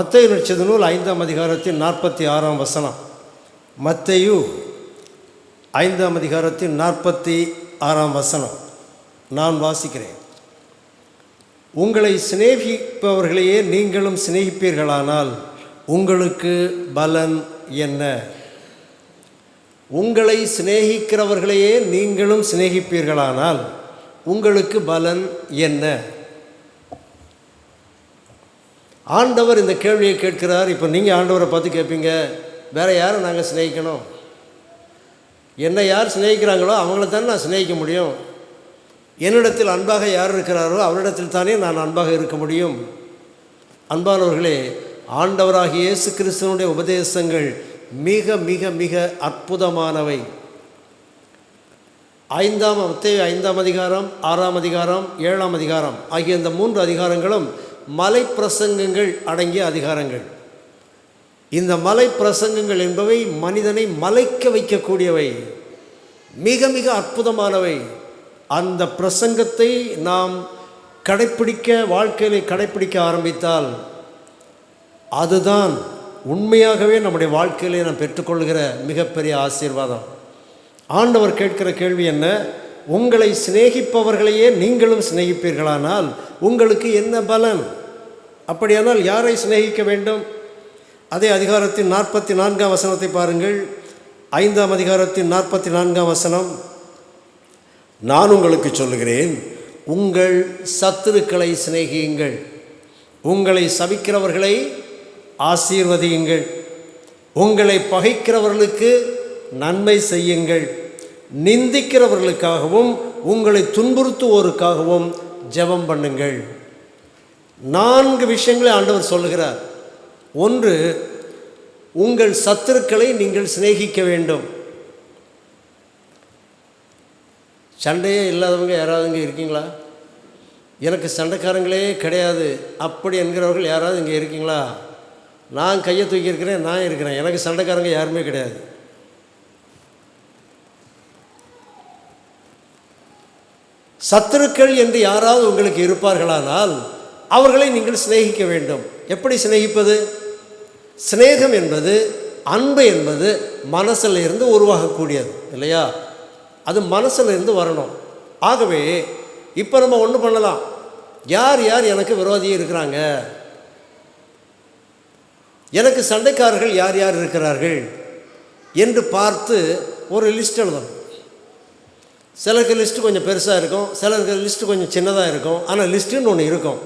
மத்தையு நட்சத நூல் ஐந்தாம் அதிகாரத்தின் நாற்பத்தி ஆறாம் வசனம். மத்தையு ஐந்தாம் அதிகாரத்தின் நாற்பத்தி ஆறாம் வசனம். நான் வாசிக்கிறேன். உங்களை சிநேகிப்பவர்களையே நீங்களும் சிநேகிப்பீர்களானால் உங்களுக்கு பலன் என்ன? உங்களை சிநேகிக்கிறவர்களையே நீங்களும் சிநேகிப்பீர்களானால் உங்களுக்கு பலன் என்ன? ஆண்டவர் இந்த கேள்வியை கேட்கிறார். இப்போ நீங்கள் ஆண்டவரை பார்த்து கேட்பீங்க வேறு யாரை நாங்கள் சிநேகிக்கணும்? என்னை யார் சிநேகிக்கிறாங்களோ அவங்கள தானே நான் சிநேகிக்க முடியும். என்னிடத்தில் அன்பாக யார் இருக்கிறாரோ அவரிடத்தில் தானே நான் அன்பாக இருக்க முடியும். அன்பானவர்களே ஆண்டவராகிய இயேசு கிறிஸ்தனுடைய உபதேசங்கள் மிக மிக மிக அற்புதமானவை. ஐந்தாம் மத்தேயு ஐந்தாம் அதிகாரம் ஆறாம் அதிகாரம் ஏழாம் அதிகாரம் ஆகிய இந்த மூன்று அதிகாரங்களும் மலை பிரசங்கங்கள் அடங்கிய அதிகாரங்கள். இந்த மலை பிரசங்கங்கள் என்பவை மனிதனை மலைக்க வைக்கக்கூடியவை. மிக மிக அற்புதமானவை. அந்த பிரசங்கத்தை நாம் கடைப்பிடிக்க வாழ்க்கையில் கடைப்பிடிக்க ஆரம்பித்தால் அதுதான் உண்மையாகவே நம்முடைய வாழ்க்கையிலே நாம் பெற்றுக்கொள்கிற மிகப்பெரிய ஆசீர்வாதம். ஆண்டவர் கேட்கிற கேள்வி என்ன? உங்களை சிநேகிப்பவர்களையே நீங்களும் சிநேகிப்பீர்களானால் உங்களுக்கு என்ன பலன்? அப்படியானால் யாரை சிநேகிக்க வேண்டும்? அதே அதிகாரத்தின் நாற்பத்தி நான்காம் வசனத்தை பாருங்கள். ஐந்தாம் அதிகாரத்தின் நாற்பத்தி நான்காம் வசனம். நான் உங்களுக்கு சொல்லுகிறேன் உங்கள் சத்துருக்களை சிநேகியுங்கள். உங்களை சபிக்கிறவர்களை ஆசீர்வதியுங்கள். உங்களை பகைக்கிறவர்களுக்கு நன்மை செய்யுங்கள். நிந்திக்கிறவர்களுக்காகவும் உங்களை துன்புறுத்துவோருக்காகவும் ஜெபம் பண்ணுங்கள். நான்கு விஷயங்களை ஆண்டவர் சொல்லுகிறார். ஒன்று உங்கள் சத்துருக்களை நீங்கள் சிநேகிக்க வேண்டும். சண்டையே இல்லாதவங்க யாராவது இங்கே இருக்கீங்களா? எனக்கு சண்டைக்காரங்களே கிடையாது. அப்படி என்கிறவர்கள் யாராவது இங்கே இருக்கீங்களா? நான் கையை தூக்கியிருக்கிறேன் நான் இருக்கிறேன். எனக்கு சண்டைக்காரங்க யாருமே கிடையாது. சத்துருக்கள் என்று யாராவது உங்களுக்கு இருப்பார்களானால் அவர்களை நீங்கள் சிநேகிக்க வேண்டும். எப்படி சிநேகிப்பது? சிநேகம் என்பது அன்பு என்பது மனசில் இருந்து உருவாகக்கூடியது இல்லையா? அது மனசில் இருந்து வரணும். ஆகவே இப்போ நம்ம ஒன்று பண்ணலாம். யார் யார் எனக்கு விரோதி இருக்கிறாங்க? எனக்கு சண்டைக்காரர்கள் யார் யார் இருக்கிறார்கள்? என்று பார்த்து ஒரு லிஸ்ட் எழுதணும். சிலருக்கு லிஸ்ட்டு கொஞ்சம் பெருசாக இருக்கும் சிலருக்கு லிஸ்ட்டு கொஞ்சம் சின்னதாக இருக்கும் ஆனால் லிஸ்ட்டுன்னு ஒன்று இருக்கும்.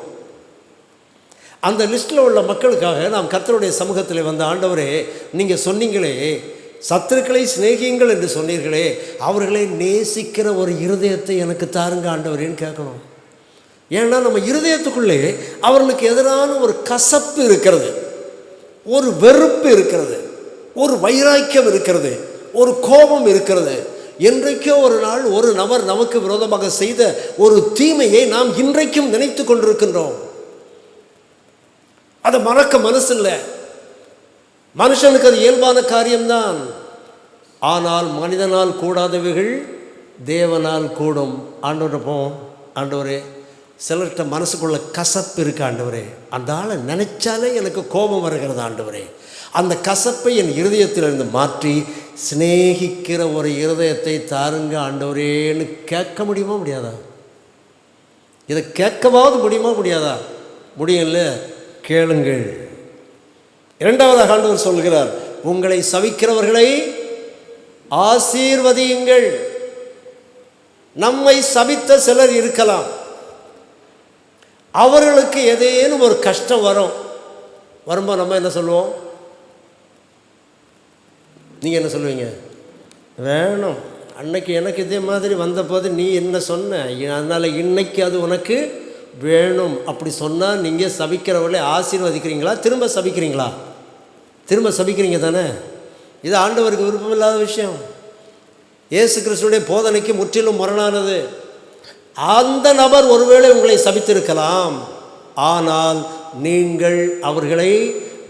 அந்த லிஸ்ட்டில் உள்ள மக்களுக்காக நாம் கத்தருடைய சமூகத்தில் வந்த ஆண்டவரே நீங்கள் சொன்னீங்களே சத்துருக்களை சிநேகியுங்கள் என்று சொன்னீர்களே அவர்களை நேசிக்கிற ஒரு இருதயத்தை எனக்கு தாருங்க ஆண்டவரேன்னு கேட்கணும்? ஏன்னா நம்ம இருதயத்துக்குள்ளே அவர்களுக்கு எதிரான ஒரு கசப்பு இருக்கிறது ஒரு வெறுப்பு இருக்கிறது ஒரு வைராக்கியம் இருக்கிறது ஒரு கோபம் இருக்கிறது. என்றைக்கோ ஒரு நாள் ஒரு நபர் நமக்கு விரோதமாக செய்த ஒரு தீமையை நாம் இன்றைக்கும் நினைத்து கொண்டிருக்கின்றோம். அதை மறக்க மனசு இல்லை மனுஷனுக்கு அது இயல்பான காரியம்தான். ஆனால் மனிதனால் கூடாதவைகள் தேவனால் கூடும். ஆண்டவர் போவோம் ஆண்டவரே. சிலர்கிட்ட மனசுக்குள்ள கசப்பு இருக்கு ஆண்டவரே. அந்த ஆளை நினைச்சாலே எனக்கு கோபம் வருகிறது ஆண்டவரே. அந்த கசப்பை என் இருதயத்திலிருந்து மாற்றி சிநேகிக்கிற ஒரு இருதயத்தை தாருங்க ஆண்டவரேன்னு கேட்க முடியுமா முடியாதா? இதை கேட்கவாவது முடியுமா முடியாதா? முடியும் இல்லை கேளுங்கள். இரண்டாவதாக ஆண்டவர் சொல்கிறார் உங்களை சவிக்கிறவர்களை ஆசீர்வதியுங்கள். நம்மை சபித்த சிலர் இருக்கலாம். அவர்களுக்கு ஏதேனும் ஒரு கஷ்டம் வரும். வரும்போது நம்ம என்ன சொல்லுவோம்? நீங்கள் என்ன சொல்லுவீங்க? வேணும். அன்னைக்கு எனக்கு இதே மாதிரி வந்தபோது நீ என்ன சொன்ன? அதனால் இன்னைக்கு அது உனக்கு வேணும். அப்படி சொன்னால் நீங்கள் சபிக்கிறவர்களை ஆசீர்வதிக்கிறீங்களா? திரும்ப சபிக்கிறீங்களா? திரும்ப சபிக்கிறீங்க தானே? இது ஆண்டவருக்கு விருப்பமில்லாத விஷயம். இயேசு கிறிஸ்துடைய போதனைக்கு முற்றிலும் முரணானது. அந்த நபர் ஒருவேளை உங்களை சபித்திருக்கலாம். ஆனால் நீங்கள் அவர்களை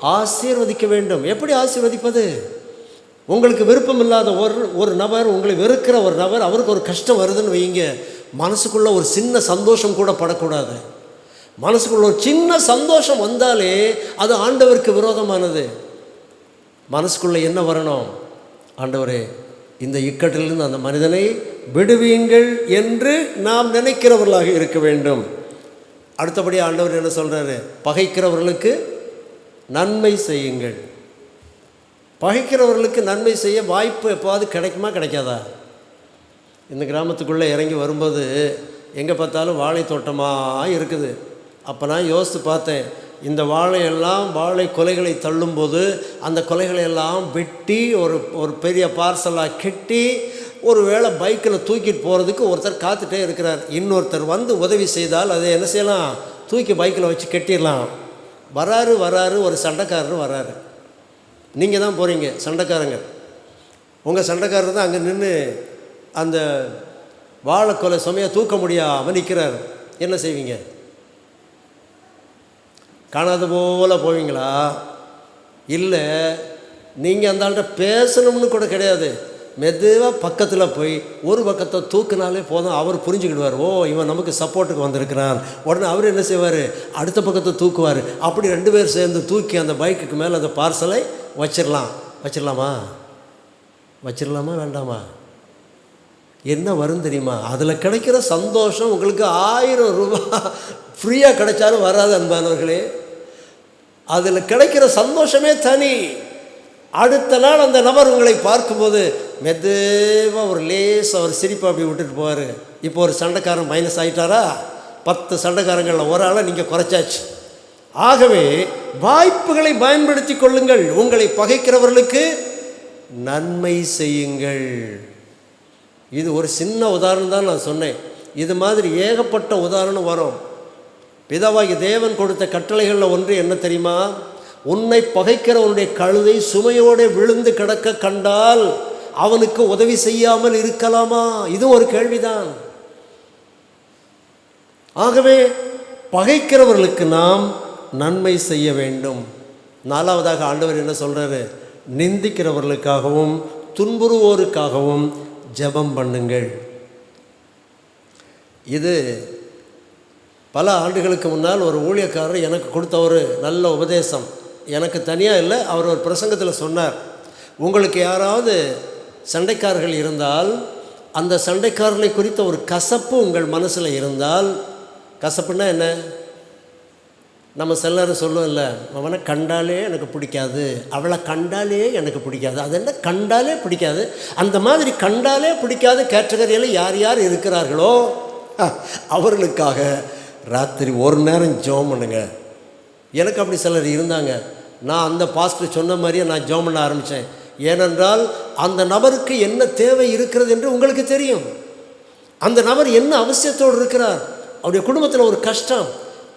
ஆசீர்வதிக்க வேண்டும். எப்படி ஆசீர்வதிப்பது? உங்களுக்கு விருப்பம் இல்லாத ஒரு ஒரு நபர் உங்களை வெறுக்கிற ஒரு நபர் அவருக்கு ஒரு கஷ்டம் வருதுன்னு வைங்க. மனசுக்குள்ளே ஒரு சின்ன சந்தோஷம் கூட படக்கூடாது. மனசுக்குள்ள ஒரு சின்ன சந்தோஷம் வந்தாலே அது ஆண்டவருக்கு விரோதமானது. மனசுக்குள்ளே என்ன வரணும்? ஆண்டவரே இந்த இக்கட்டிலிருந்து அந்த மனிதனை விடுவீங்கள் என்று நாம் நினைக்கிறவர்களாக இருக்க வேண்டும். அடுத்தபடி ஆண்டவர் என்ன சொல்கிறாரு பகைக்கிறவர்களுக்கு நன்மை செய்யுங்கள். பகைக்கிறவர்களுக்கு நன்மை செய்ய வாய்ப்பு எப்போவாது கிடைக்குமா? கிடைக்காதா? இந்த கிராமத்துக்குள்ளே இறங்கி வரும்போது எங்கே பார்த்தாலும் வாழை தோட்டமாக இருக்குது. அப்போ நான் யோசித்து பார்த்தேன் இந்த வாழையெல்லாம் வாழை கொலைகளை தள்ளும்போது அந்த கொலைகளை எல்லாம் வெட்டி ஒரு ஒரு பெரிய பார்சலாக கெட்டி ஒரு வேளை பைக்கில் தூக்கிட்டு போகிறதுக்கு ஒருத்தர் காத்துட்டே இருக்கிறார். இன்னொருத்தர் வந்து உதவி செய்தால் அதை என்ன செய்யலாம்? தூக்கி பைக்கில் வச்சு கட்டிடலாம். வராரு வராரு ஒரு சண்டைக்காரர் வராரு. நீங்கள் தான் போகிறீங்க சண்டைக்காரங்க. உங்கள் சண்டைக்காரர் தான் அங்கே நின்று அந்த வாழைக்கொலை சுமையாக தூக்க முடியாமல் நிற்கிறார் என்ன செய்வீங்க? காணாத போல் போவீங்களா? இல்லை நீங்கள் அந்த ஆள்கிட்ட பேசணும்னு கூட கிடையாது. மெதுவாக பக்கத்தில் போய் ஒரு பக்கத்தை தூக்குனாலே போதும். அவர் புரிஞ்சுக்கிடுவார். ஓ இவன் நமக்கு சப்போர்ட்டுக்கு வந்திருக்கிறான். உடனே அவர் என்ன செய்வார்? அடுத்த பக்கத்தை தூக்குவார். அப்படி ரெண்டு பேர் சேர்ந்து தூக்கி அந்த பைக்குக்கு மேலே அந்த பார்சலை வச்சிடலாம் வச்சிடலாமா வச்சிடலாமா வேண்டாமா? என்ன வரும் தெரியுமா? அதில் கிடைக்கிற சந்தோஷம் உங்களுக்கு ஆயிரம் ரூபாய் ஃப்ரீயாக கிடைச்சாலும் வராது அன்பானவர்களே. அதில் கிடைக்கிற சந்தோஷமே தனி. அடுத்த நாள் அந்த நபர் உங்களை பார்க்கும்போது மெதுவாக ஒரு லேசாக அவர் சிரிப்பை அப்படி விட்டுட்டு போவார். இப்போ ஒரு சண்டைக்காரன் மைனஸ் ஆகிட்டாரா பத்து சண்டைக்காரங்களில் ஒரு ஆளை நீங்கள் குறைச்சாச்சு. ஆகவே வாய்ப்புகளை பயன்படுத்தி கொள்ளுங்கள். உங்களை பகைக்கிறவர்களுக்கு நன்மை செய்யுங்கள். இது ஒரு சின்ன உதாரணம் தான் நான் சொன்னேன். இது மாதிரி ஏகப்பட்ட உதாரணம் வரும். பிதாவாகி தேவன் கொடுத்த கட்டளைகளில் ஒன்று என்ன தெரியுமா? உன்னை பகைக்கிறவனுடைய கழுதை சுமையோடு விழுந்து கிடக்க கண்டால் அவனுக்கு உதவி செய்யாமல் இருக்கலாமா? இது ஒரு கேள்விதான். ஆகவே பகைக்கிறவர்களுக்கு நாம் நன்மை செய்ய வேண்டும். நாலாவதாக ஆண்டவர் என்ன சொல்கிறாரு நிந்திக்கிறவர்களுக்காகவும் துன்புறுவோருக்காகவும் ஜெபம் பண்ணுங்கள். இது பல ஆண்டுகளுக்கு முன்னால் ஒரு ஊழியக்காரர் எனக்கு கொடுத்த ஒரு நல்ல உபதேசம். எனக்கு தனியாக இல்லை அவர் ஒரு பிரசங்கத்தில் சொன்னார் உங்களுக்கு யாராவது சண்டைக்காரர்கள் இருந்தால் அந்த சண்டைக்காரர்களை குறித்த ஒரு கசப்பு உங்கள் மனசில் இருந்தால் கசப்புன்னா என்ன? நம்ம சிலர் சொல்லுவோம்ல அவனை கண்டாலே எனக்கு பிடிக்காது அவளை கண்டாலே எனக்கு பிடிக்காது. அது என்ன? கண்டாலே பிடிக்காது. அந்த மாதிரி கண்டாலே பிடிக்காத கேட்டகரியில் யார் யார் இருக்கிறார்களோ அவர்களுக்காக ராத்திரி ஒரு நேரம் ஜோம் பண்ணுங்க. எனக்கு அப்படி சிலர் இருந்தாங்க. நான் அந்த பாஸ்டர் சொன்ன மாதிரியே நான் ஜோம் பண்ண ஆரம்பித்தேன் ஏனென்றால் அந்த நபருக்கு என்ன தேவை இருக்கிறது என்று உங்களுக்கு தெரியும். அந்த நபர் என்ன அவசியத்தோடு இருக்கிறார்? அவருடைய குடும்பத்தில் ஒரு கஷ்டம்.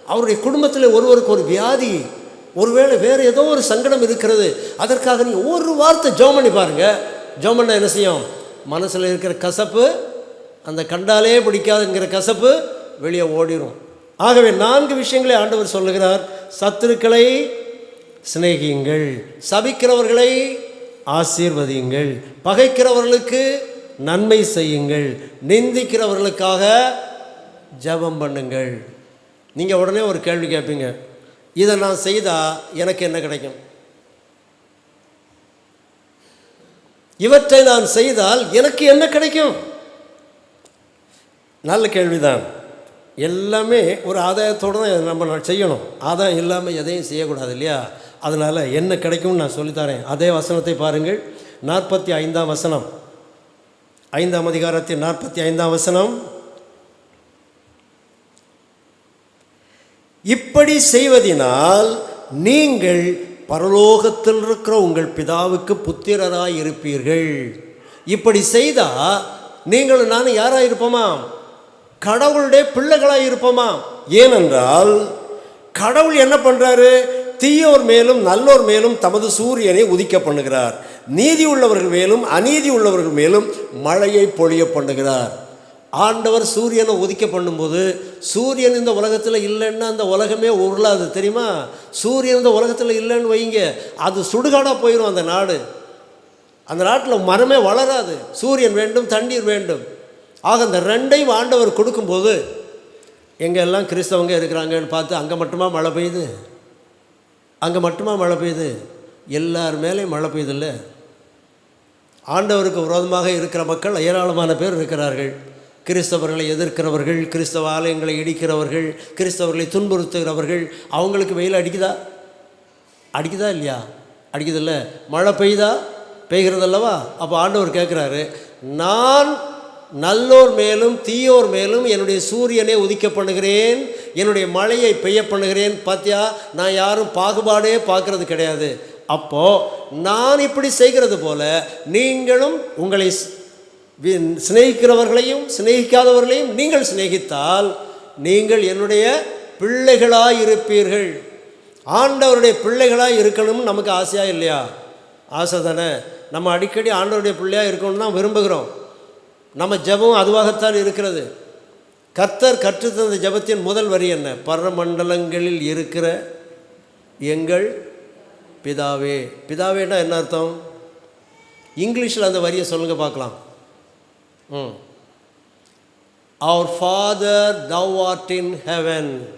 அவருடைய குடும்பத்தில் ஒருவருக்கு ஒரு வியாதி. ஒருவேளை வேறு ஏதோ ஒரு சங்கடம் இருக்கிறது. அதற்காக நீங்கள் ஒரு வார்த்தை ஜோம் பண்ணி பாருங்கள் ஜோம் பண்ண என்ன செய்யும்? மனசில் இருக்கிற கசப்பு அந்த கண்டாலே பிடிக்காதுங்கிற கசப்பு வெளியே ஓடிடும் ஆகவே நான்கு விஷயங்களை ஆண்டவர் சொல்லுகிறார். சத்துருக்களை சிநேகியுங்கள் சபிக்கிறவர்களை ஆசீர்வதியுங்கள் பகைக்கிறவர்களுக்கு நன்மை செய்யுங்கள் நிந்திக்கிறவர்களுக்காக ஜெபம் பண்ணுங்கள். நீங்கள் உடனே ஒரு கேள்வி கேட்பீங்க இதை நான் செய்தால் எனக்கு என்ன கிடைக்கும்? இவற்றை நான் செய்தால் எனக்கு என்ன கிடைக்கும்? நல்ல கேள்விதான். எல்லாமே ஒரு ஆதாயத்தோடு தான் நம்ம செய்யணும். ஆதாயம் இல்லாமல் எதையும் செய்யக்கூடாது இல்லையா? அதனால் என்ன கிடைக்கும்னு நான் சொல்லித்தரேன். அதே வசனத்தை பாருங்கள். நாற்பத்தி ஐந்தாம் வசனம். ஐந்தாம் அதிகாரத்தின் நாற்பத்தி ஐந்தாம் வசனம். இப்படி செய்வதினால் நீங்கள் பரலோகத்தில் இருக்கிற உங்கள் பிதாவுக்கு புத்திரராக இருப்பீர்கள். இப்படி செய்தால் நீங்களும் நானும் யாராக இருப்போமா? கடவுளுடைய பிள்ளைகளாக இருப்போமா? ஏனென்றால் கடவுள் என்ன பண்ணுறாரு தீயோர் மேலும் நல்லோர் மேலும் தமது சூரியனை உதிக்க பண்ணுகிறார். நீதி உள்ளவர்கள் மேலும் அநீதி உள்ளவர்கள் மேலும் மழையை பொழிய பண்ணுகிறார். ஆண்டவர் சூரியனை உதிக்க பண்ணும்போது சூரியன் இந்த உலகத்தில் இல்லைன்னா அந்த உலகமே உருளாது தெரியுமா? சூரியன் இந்த உலகத்தில் இல்லைன்னு வைங்க அது சுடுகாடாக போயிடும் அந்த நாடு. அந்த நாட்டில் மரமே வளராது சூரியன் வேண்டும் தண்ணீர் வேண்டும். ஆக அந்த ரெண்டையும் ஆண்டவர் கொடுக்கும்போது எங்கே எல்லாம் கிறிஸ்தவங்க இருக்கிறாங்கன்னு பார்த்து அங்கே மட்டுமா மழை பெய்யுது? அங்கே மட்டுமா மழை பெய்யுது? எல்லார் மேலேயும் மழை பெய்யுதில்ல? ஆண்டவருக்கு விரோதமாக இருக்கிற மக்கள் ஏராளமான பேர் இருக்கிறார்கள். கிறிஸ்தவர்களை எதிர்க்கிறவர்கள் கிறிஸ்தவ ஆலயங்களை இடிக்கிறவர்கள் கிறிஸ்தவர்களை துன்புறுத்துகிறவர்கள் அவங்களுக்கு வெயில் அடிக்குதா? அடிக்குதா இல்லையா? அடிக்குதில்ல. மழை பெய்யுதா? பெய்கிறதல்லவா? அப்போ ஆண்டவர் கேட்குறாரு நான் நல்லோர் மேலும் தீயோர் மேலும் என்னுடைய சூரியனை உதிக்க பண்ணுகிறேன் என்னுடைய மழையை பெய்ய பண்ணுகிறேன் பார்த்தியா நான் யாரும் பாகுபாடே பார்க்கறது கிடையாது. அப்போது நான் இப்படி செய்கிறது போல நீங்களும் உங்களை சிநேகிக்கிறவர்களையும் சிநேகிக்காதவர்களையும் நீங்கள் சிநேகித்தால் நீங்கள் என்னுடைய பிள்ளைகளாக இருப்பீர்கள் ஆண்டவருடைய பிள்ளைகளாக இருக்கணும்னு நமக்கு ஆசையாக இல்லையா? ஆசை தானே. நம்ம அடிக்கடி ஆண்டவருடைய பிள்ளையாக இருக்கணும்னு தான் விரும்புகிறோம். நம்ம ஜெபம் அதுவாகத்தான் இருக்கிறது. கர்த்தர் கற்றுத்தந்த ஜெபத்தின் முதல் வரி என்ன? பரமண்டலங்களில் இருக்கிற எங்கள் பிதாவே. பிதாவேன்னா என்ன அர்த்தம்? இங்கிலீஷில் அந்த வரியை சொல்லுங்கள் பார்க்கலாம். ம். அவர் father thou art in heaven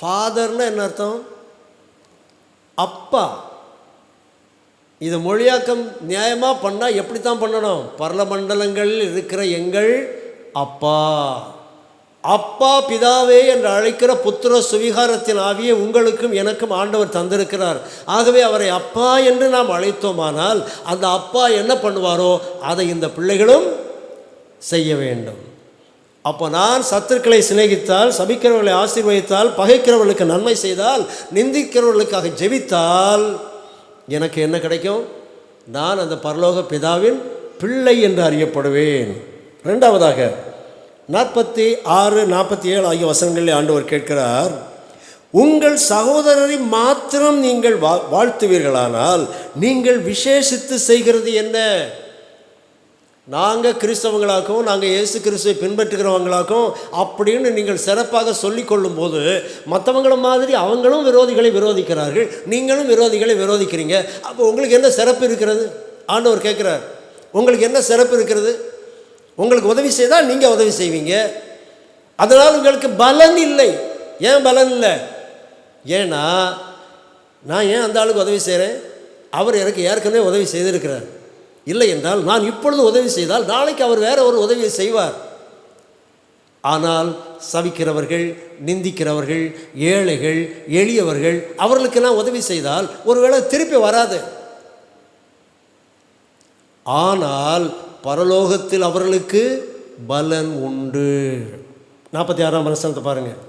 ஃபாதர்னால் என்ன அர்த்தம்? அப்பா. இது மொழியாக்கம் நியாயமாக பண்ணால் எப்படி தான் பண்ணணும்? பரலமண்டலங்களில் இருக்கிற எங்கள் அப்பா. அப்பா பிதாவே என்று அழைக்கிற புத்திர சுவிகாரத்தின் ஆவியை உங்களுக்கும் எனக்கும் ஆண்டவர் தந்திருக்கிறார். ஆகவே அவரை அப்பா என்று நாம் அழைத்தோமானால் அந்த அப்பா என்ன பண்ணுவாரோ அதை இந்த பிள்ளைகளும் செய்ய வேண்டும். அப்போ நான் சத்துருக்களை சிநேகித்தால் சபிக்கிறவர்களை ஆசீர்வதித்தால் பகைக்கிறவர்களுக்கு நன்மை செய்தால் நிந்திக்கிறவர்களுக்காக ஜெபித்தால் எனக்கு என்ன கிடைக்கும்? நான் அந்த பரலோக பிதாவின் பிள்ளை என்று அறியப்படுவேன். ரெண்டாவதாக நாற்பத்தி ஆறு நாற்பத்தி ஏழு ஆகிய வசனங்களில் ஆண்டவர் கேட்கிறார் உங்கள் சகோதரரை மாத்திரம் நீங்கள் வா வாழ்த்துவீர்களானால் நீங்கள் விசேஷித்து செய்கிறது என்ன? நாங்கள் கிறிஸ்தவங்களாக்கும் நாங்கள் இயேசு கிறிஸ்துவை பின்பற்றுகிறவங்களாக்கும் அப்படின்னு நீங்கள் சிறப்பாக சொல்லிக்கொள்ளும் கொள்ளும்போது மற்றவங்கள மாதிரி அவங்களும் விரோதிகளை விரோதிக்கிறார்கள் நீங்களும் விரோதிகளை விரோதிக்கிறீங்க. அப்போ உங்களுக்கு என்ன சிறப்பு இருக்கிறது? ஆண்டவர் கேட்குறார். உங்களுக்கு என்ன சிறப்பு இருக்கிறது? உங்களுக்கு உதவி செய்தால் நீங்கள் உதவி செய்வீங்க. அதனால் உங்களுக்கு பலன் இல்லை. ஏன் பலன் இல்லை? ஏன்னா நான் ஏன் அந்த ஆளுக்கு உதவி செய்கிறேன் அவர் எனக்கு ஏற்கனவே உதவி செய்திருக்கிறார். இல்லை என்றால் நான் இப்பொழுது உதவி செய்தால் நாளைக்கு அவர் வேற ஒரு உதவியை செய்வார். ஆனால் சவிக்கிறவர்கள் நிந்திக்கிறவர்கள் ஏழைகள் எளியவர்கள் அவர்களுக்கெல்லாம் உதவி செய்தால் ஒருவேளை திருப்பி வராது. ஆனால் பரலோகத்தில் அவர்களுக்கு பலன் உண்டு. நாற்பத்தி ஆறாம் வசனத்தை பாருங்கள்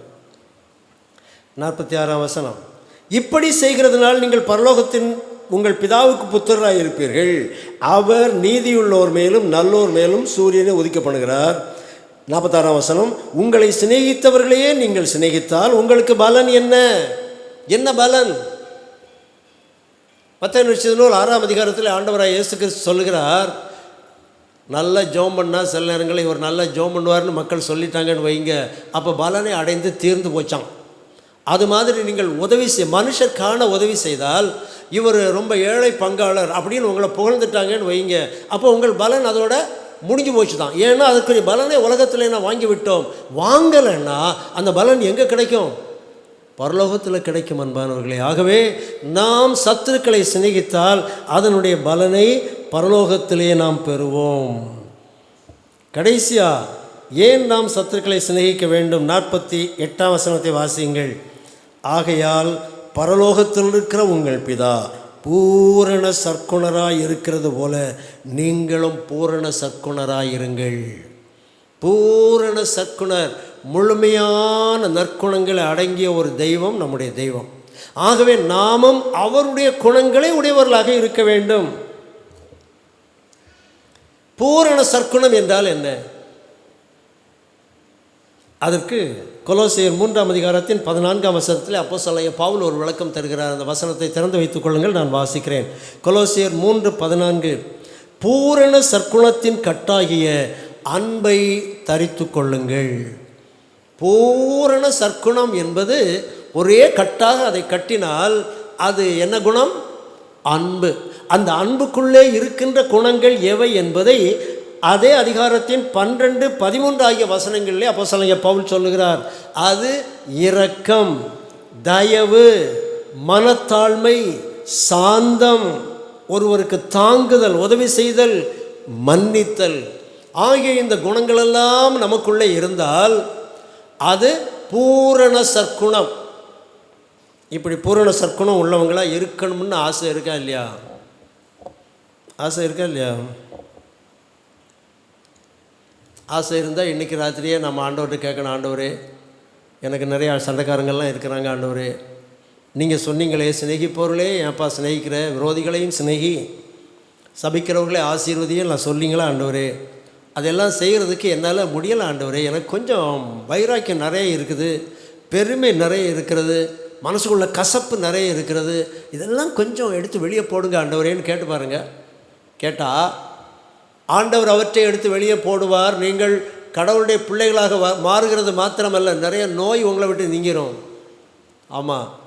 நாற்பத்தி ஆறாம் வசனம். இப்படி செய்கிறதுனால் நீங்கள் பரலோகத்தின் உங்கள் பிதாவுக்கு புத்திரராக இருப்பீர்கள். அவர் நீதியுள்ளோர் மேலும் நல்லோர் மேலும் சூரியனை உதிக்க பண்ணுகிறார் நாற்பத்தாறாம் வசனம் உங்களை சிநேகித்தவர்களையே நீங்கள் சிநேகித்தால் உங்களுக்கு பலன் என்ன? என்ன பலன்? பத்தாம் நூல் ஆறாம் அதிகாரத்தில் ஆண்டவராக இயேசு கிறிஸ்து சொல்லுகிறார் நல்ல ஜோம் பண்ணால் சில நேரங்களில் இவர் நல்ல ஜோம் பண்ணுவார்னு மக்கள் சொல்லிட்டாங்கன்னு வைங்க. அப்போ பலனை அடைந்து தீர்ந்து போச்சான் அது மாதிரி நீங்கள் உதவி செய் மனுஷர்கான உதவி செய்தால் இவர் ரொம்ப ஏழை பங்காளர் அப்படின்னு உங்களை புகழ்ந்துட்டாங்கன்னு வைங்க. அப்போ உங்கள் பலன் அதோட முடிஞ்சு போச்சு தான். ஏன்னா அதுக்குரிய பலனை உலகத்தில் நான் வாங்கி விட்டோம். வாங்கலைன்னா அந்த பலன் எங்கே கிடைக்கும்? பரலோகத்தில் கிடைக்கும் அன்பானவர்களே. ஆகவே நாம் சத்துருக்களை சிநேகித்தால் அதனுடைய பலனை பரலோகத்திலே நாம் பெறுவோம். கடைசியா ஏன் நாம் சத்துருக்களை சிநேகிக்க வேண்டும்? நாற்பத்தி எட்டாம் வசனத்தை வாசியுங்கள். ஆகையால் பரலோகத்தில் இருக்கிற உங்கள் பிதா பூரண சற்குணராக இருக்கிறது போல நீங்களும் பூரண சற்குணராய் இருங்கள் பூரண சற்குணர் முழுமையான நற்குணங்களை அடங்கிய ஒரு தெய்வம் நம்முடைய தெய்வம். ஆகவே நாமும் அவருடைய குணங்களை உடையவர்களாக இருக்க வேண்டும். பூரண சற்குணம் என்றால் என்ன? அதற்கு கொலோசியர் மூன்றாம் அதிகாரத்தின் பதினான்காம் வசனத்தில் அப்போ சொல்லைய பாவுல் ஒரு விளக்கம் தருகிறார். அந்த வசனத்தை திறந்து வைத்துக் கொள்ளுங்கள் நான் வாசிக்கிறேன். கொலோசியர் மூன்று பதினான்கு பூரண சற்குணத்தின் கட்டாகிய அன்பை தரித்து கொள்ளுங்கள். பூரண சற்குணம் என்பது ஒரே கட்டாக அதை கட்டினால் அது என்ன குணம்? அன்பு. அந்த அன்புக்குள்ளே இருக்கின்ற குணங்கள் எவை என்பதை அதே அதிகாரத்தின் பன்னிரெண்டு பதிமூன்று ஆகிய வசனங்களிலே அப்போ பவுல் சொல்லுகிறார் அது இரக்கம் தயவு மனத்தாழ்மை சாந்தம் ஒருவருக்கு தாங்குதல் உதவி செய்தல் மன்னித்தல் ஆகிய இந்த குணங்களெல்லாம் நமக்குள்ளே இருந்தால் அது பூரண சற்குணம். இப்படி பூரண சற்குணம் உள்ளவங்களாக இருக்கணும்னு ஆசை இருக்கா இல்லையா? ஆசை இருக்கா இல்லையா? ஆசை இருந்தால் இன்றைக்கி ராத்திரியே நம்ம ஆண்டவர்கிட்ட கேட்கணும் ஆண்டவரே எனக்கு நிறையா சண்டைக்காரங்கள்லாம் இருக்கிறாங்க ஆண்டவரே. நீங்கள் சொன்னீங்களே சிநேகிப்பவர்களே ஏன்ப்பா சிநேகிக்கிற விரோதிகளையும் சிநேகி சபிக்கிறவர்களே ஆசீர்வதியும் நான் சொன்னீங்களா ஆண்டவரே? அதெல்லாம் செய்கிறதுக்கு என்னால் முடியலை ஆண்டவரே. எனக்கு கொஞ்சம் வைராக்கியம் நிறைய இருக்குது பெருமை நிறைய இருக்கிறது மனசுக்குள்ள கசப்பு நிறைய இருக்கிறது. இதெல்லாம் கொஞ்சம் எடுத்து வெளியே போடுங்க ஆண்டவரேன்னு கேட்டு பாருங்கள் கேட்டால் ஆண்டவர் அவற்றை எடுத்து வெளியே போடுவார். நீங்கள் கடவுளுடைய பிள்ளைகளாக மாறுகிறது மாத்திரமல்ல நிறைய நோய் உங்களை விட்டு நீங்கிரும். ஆமாம்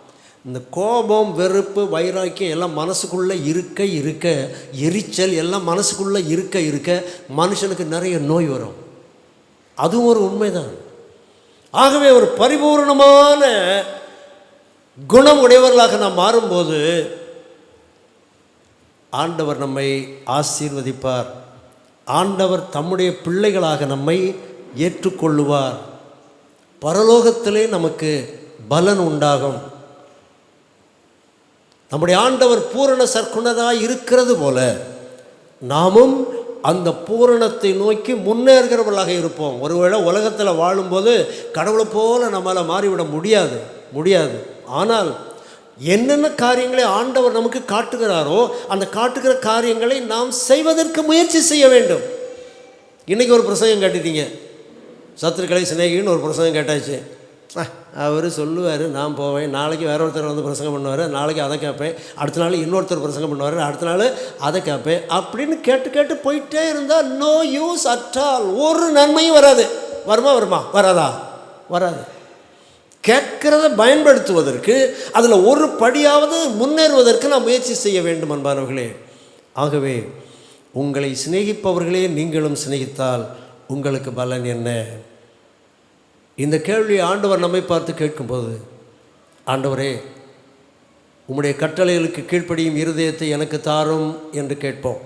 இந்த கோபம் வெறுப்பு வைராக்கியம் எல்லாம் மனசுக்குள்ளே இருக்க இருக்க எரிச்சல் எல்லாம் மனசுக்குள்ளே இருக்க இருக்க மனுஷனுக்கு நிறைய நோய் வரும். அதுவும் ஒரு உண்மைதான். ஆகவே ஒரு பரிபூர்ணமான குணம் உடையவர்களாக நாம் மாறும்போது ஆண்டவர் நம்மை ஆசீர்வதிப்பார். ஆண்டவர் தம்முடைய பிள்ளைகளாக நம்மை ஏற்றுக்கொள்ளுவார். பரலோகத்திலே நமக்கு பலன் உண்டாகும். நம்முடைய ஆண்டவர் பூரண சற்குணராய் இருக்கிறது போல நாமும் அந்த பூரணத்தை நோக்கி முன்னேறுகிறவர்களாக இருப்போம். ஒருவேளை உலகத்தில் வாழும்போது கடவுளை போல நம்மளால் மாறிவிட முடியாது முடியாது. ஆனால் என்னென்ன காரியங்களை ஆண்டவர் நமக்கு காட்டுகிறாரோ அந்த காட்டுகிற காரியங்களை நாம் செய்வதற்கு முயற்சி செய்ய வேண்டும். இன்றைக்கி ஒரு பிரசங்கம் கேட்டுட்டீங்க. சத்துருக்கலை சிநேகின்னு ஒரு பிரசங்கம் கேட்டாச்சு. அவர் சொல்லுவார் நான் போவேன். நாளைக்கு வேற ஒருத்தர் வந்து பிரசங்கம் பண்ணுவார். நாளைக்கு அதை கேட்பேன். அடுத்த நாள் இன்னொருத்தர் பிரசங்கம் பண்ணுவார். அடுத்த நாள் அதை கேட்பேன். அப்படின்னு கேட்டு கேட்டு போயிட்டே இருந்தால் நோ யூஸ் அட் ஆல் ஒரு நன்மையும் வராது. வருமா வருமா? வராதா? வராது. கேட்கிறத பயன்படுத்துவதற்கு அதில் ஒரு படியாவது முன்னேறுவதற்கு நாம் முயற்சி செய்ய வேண்டும் அன்பானவர்களே. ஆகவே உங்களை சிநேகிப்பவர்களே நீங்களும் சிநேகித்தால் உங்களுக்கு பலன் என்ன? இந்த கேள்வி ஆண்டவர் நம்மை பார்த்து கேட்கும்போது ஆண்டவரே உம்முடைய கட்டளைகளுக்கு கீழ்ப்படியும் இருதயத்தை எனக்கு தாரும் என்று கேட்போம்.